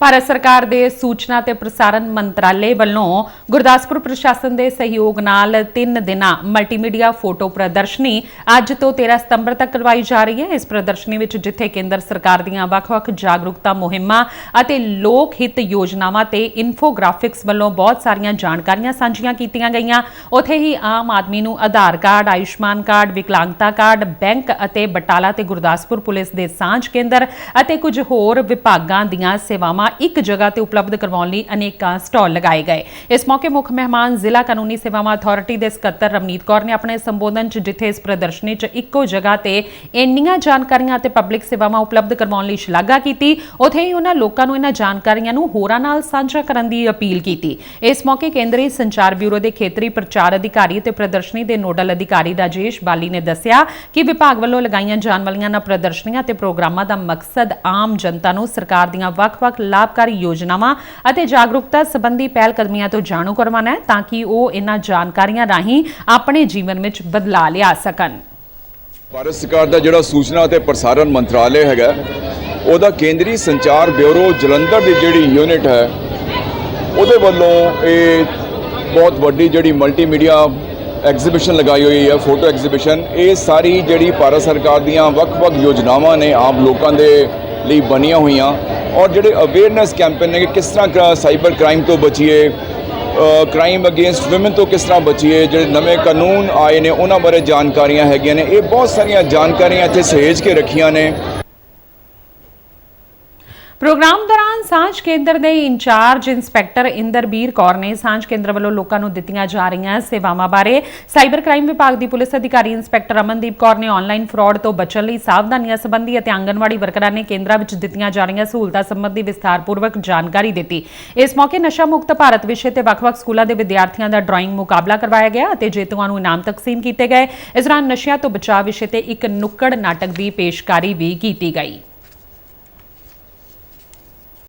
ਭਾਰਤ ਸਰਕਾਰ ਦੇ ਸੂਚਨਾ ਤੇ ਪ੍ਰਸਾਰਣ ਮੰਤਰਾਲੇ ਵੱਲੋਂ ਗੁਰਦਾਸਪੁਰ ਪ੍ਰਸ਼ਾਸਨ ਦੇ ਸਹਿਯੋਗ ਨਾਲ 3 ਦਿਨਾਂ ਮਲਟੀਮੀਡੀਆ ਫੋਟੋ ਪ੍ਰਦਰਸ਼ਨੀ ਅੱਜ ਤੋਂ 13 ਸਤੰਬਰ ਤੱਕ ਕਰਵਾਈ ਜਾ ਰਹੀ ਹੈ। ਇਸ ਪ੍ਰਦਰਸ਼ਨੀ ਵਿੱਚ ਜਿੱਥੇ ਕੇਂਦਰ ਸਰਕਾਰ ਦੀਆਂ ਵੱਖ-ਵੱਖ ਜਾਗਰੂਕਤਾ ਮੁਹਿੰਮਾਂ ਅਤੇ ਲੋਕ ਹਿੱਤ ਯੋਜਨਾਵਾਂ ਤੇ ਇਨਫੋਗ੍ਰਾਫਿਕਸ ਵੱਲੋਂ ਬਹੁਤ ਸਾਰੀਆਂ ਜਾਣਕਾਰੀਆਂ ਸਾਂਝੀਆਂ ਕੀਤੀਆਂ ਗਈਆਂ। ਉੱਥੇ ਹੀ ਆਮ ਆਦਮੀ ਨੂੰ ਆਧਾਰ ਕਾਰਡ, ਆਯੁਸ਼ਮਾਨ ਕਾਰਡ, ਵਿਕਲਾਂਗਤਾ ਕਾਰਡ, ਬੈਂਕ ਅਤੇ ਬਟਾਲਾ ਤੇ ਗੁਰਦਾਸਪੁਰ ਪੁਲਿਸ ਦੇ ਸਾਂਝ ਕੇਂਦਰ ਅਤੇ ਕੁਝ ਹੋਰ ਵਿਭਾਗਾਂ ਦੀਆਂ ਸੇਵਾਵਾਂ ਇੱਕ ਜਗ੍ਹਾ ਤੇ ਉਪਲਬਧ ਕਰਵਾਉਣ ਲਈ ਅਨੇਕਾਂ ਸਟਾਲ ਲਗਾਏ ਗਏ। ਇਸ ਮੌਕੇ ਮੁੱਖ ਮਹਿਮਾਨ ਜ਼ਿਲ੍ਹਾ ਕਾਨੂੰਨੀ ਸੇਵਾਵਾਂ ਅਥਾਰਟੀ ਦੇ ਸਕੱਤਰ ਰਵਨੀਤ ਕੌਰ ਨੇ ਆਪਣੇ ਸੰਬੋਧਨ 'ਚ ਜਿੱਥੇ ਇਸ ਪ੍ਰਦਰਸ਼ਨੀ 'ਚ ਇੱਕੋ ਜਗ੍ਹਾ ਤੇ ਇੰਨੀਆਂ ਜਾਣਕਾਰੀਆਂ ਅਤੇ ਪਬਲਿਕ ਸੇਵਾਵਾਂ ਉਪਲਬਧ ਕਰਵਾਉਣ ਲਈ ਸ਼ਲਾਘਾ ਕੀਤੀ, ਉੱਥੇ ਹੀ ਉਹਨਾਂ ਲੋਕਾਂ ਨੂੰ ਇਹਨਾਂ ਜਾਣਕਾਰੀਆਂ ਨੂੰ ਹੋਰਾਂ ਨਾਲ ਸਾਂਝਾ ਕਰਨ ਦੀ ਅਪੀਲ ਕੀਤੀ। ਇਸ ਮੌਕੇ ਕੇਂਦਰੀ ਸੰਚਾਰ ਬਿਊਰੋ ਦੇ ਖੇਤਰੀ ਪ੍ਰਚਾਰ ਅਧਿਕਾਰੀ ਤੇ ਪ੍ਰਦਰਸ਼ਨੀ ਦੇ ਨੋਡਲ ਅਧਿਕਾਰੀ ਰਾਜੇਸ਼ ਬਾਲੀ ਨੇ ਦੱਸਿਆ ਕਿ ਵਿਭਾਗ ਵੱਲੋਂ ਲਗਾਈਆਂ ਜਾਣ ਵਾਲੀਆਂ ਇਹਨਾਂ ਪ੍ਰਦਰਸ਼ਨੀਆਂ ਤੇ ਪ੍ਰੋਗਰਾਮਾਂ ਦਾ ਮਕਸਦ ਆਮ ਜਨਤਾ ਨੂੰ ਸਰਕਾਰ ਦੀਆਂ ਵੱਖ-ਵੱਖ ਲਾਭਕਾਰੀ ਯੋਜਨਾਵਾਂ ਅਤੇ ਜਾਗਰੂਕਤਾ ਸੰਬੰਧੀ ਪਹਿਲ ਕਦਮੀਆਂ ਤੋਂ ਜਾਣੂ ਕਰਵਾਉਣਾ ਹੈ ਤਾਂ ਕਿ ਉਹ ਇਹਨਾਂ ਜਾਣਕਾਰੀਆਂ ਰਾਹੀਂ ਆਪਣੇ ਜੀਵਨ ਵਿੱਚ ਬਦਲਾਅ ਲਿਆ ਸਕਣ। ਭਾਰਤ ਸਰਕਾਰ ਦਾ ਜਿਹੜਾ ਸੂਚਨਾ ਅਤੇ ਪ੍ਰਸਾਰਣ ਮੰਤਰਾਲੇ ਹੈਗਾ, ਉਹਦਾ ਕੇਂਦਰੀ ਸੰਚਾਰ ਬਿਊਰੋ ਜਲੰਧਰ ਦੀ ਜਿਹੜੀ ਯੂਨਿਟ ਹੈ, ਉਹਦੇ ਵੱਲੋਂ ਇਹ ਬਹੁਤ ਵੱਡੀ ਜਿਹੜੀ ਮਲਟੀਮੀਡੀਆ ਐਗਜ਼ੀਬਿਸ਼ਨ ਲਗਾਈ ਹੋਈ ਹੈ, ਫੋਟੋ ਐਗਜ਼ੀਬਿਸ਼ਨ, ਇਹ ਸਾਰੀ ਜਿਹੜੀ ਭਾਰਤ ਸਰਕਾਰ ਦੀਆਂ ਵੱਖ-ਵੱਖ ਯੋਜਨਾਵਾਂ ਨੇ ਆਮ ਲੋਕਾਂ ਦੇ ਲਈ ਬਣੀਆਂ ਹੋਈਆਂ। ਔਰ ਜਿਹੜੇ ਅਵੇਅਰਨੈਸ ਕੈਂਪੇਨ ਨੇ ਕਿ ਕਿਸ ਤਰ੍ਹਾਂ ਸਾਈਬਰ ਕ੍ਰਾਈਮ ਤੋਂ ਬਚੀਏ ਕ੍ਰਾਈਮ ਅਗੇਂਸਟ ਔਮਨ ਤੋਂ ਕਿਸ ਤਰ੍ਹਾਂ ਬਚੀਏ, ਜਿਹੜੇ ਨਵੇਂ ਕਾਨੂੰਨ ਆਏ ਨੇ, ਉਹਨਾਂ ਬਾਰੇ ਜਾਣਕਾਰੀਆਂ ਹੈਗੀਆਂ ਨੇ। ਇਹ ਬਹੁਤ ਸਾਰੀਆਂ ਜਾਣਕਾਰੀਆਂ ਇੱਥੇ ਸਹੇਜ ਕੇ ਰੱਖੀਆਂ ਨੇ। ਪ੍ਰੋਗਰਾਮ ਦੌਰਾਨ ਸਾਂਝ ਕੇਂਦਰ ਦੇ ਇੰਚਾਰਜ ਇੰਸਪੈਕਟਰ ਇੰਦਰਬੀਰ ਕੌਰ ਨੇ ਸਾਂਝ ਕੇਂਦਰ ਵੱਲੋਂ ਲੋਕਾਂ ਨੂੰ ਦਿੱਤੀਆਂ ਜਾ ਰਹੀਆਂ ਸੇਵਾਵਾਂ ਬਾਰੇ ਸਾਈਬਰ ਕ੍ਰਾਈਮ ਵਿਭਾਗ ਦੀ ਪੁਲਿਸ ਅਧਿਕਾਰੀ ਇੰਸਪੈਕਟਰ ਅਮਨਦੀਪ ਕੌਰ ਨੇ ਆਨਲਾਈਨ ਫਰਾਡ ਤੋਂ ਬਚਣ ਲਈ ਸਾਵਧਾਨੀਆਂ ਸੰਬੰਧੀ ਅਤੇ ਆਂਗਨਵਾੜੀ ਵਰਕਰਾਂ ਨੇ ਕੇਂਦਰਾਂ ਵਿੱਚ ਦਿੱਤੀਆਂ ਜਾ ਰਹੀਆਂ ਸਹੂਲਤਾਂ ਸੰਬੰਧੀ ਵਿਸਥਾਰਪੂਰਵਕ ਜਾਣਕਾਰੀ ਦਿੱਤੀ। ਇਸ ਮੌਕੇ ਨਸ਼ਾ ਮੁਕਤ ਭਾਰਤ ਵਿਸ਼ੇ ਤੇ ਵੱਖ-ਵੱਖ ਸਕੂਲਾਂ ਦੇ ਵਿਦਿਆਰਥੀਆਂ ਦਾ ਡਰਾਇੰਗ ਮੁਕਾਬਲਾ ਕਰਵਾਇਆ ਗਿਆ ਅਤੇ ਜੇਤੂਆਂ ਨੂੰ ਇਨਾਮ ਤਕਸੀਮ ਕੀਤੇ ਗਏ। ਇਸ ਦੌਰਾਨ ਨਸ਼ਿਆਂ ਤੋਂ ਬਚਾਅ ਵਿਸ਼ੇ ਤੇ ਇੱਕ ਨੁੱਕੜ ਨਾਟਕ ਦੀ ਪੇਸ਼ਕਾਰੀ ਵੀ ਕੀਤੀ ਗਈ।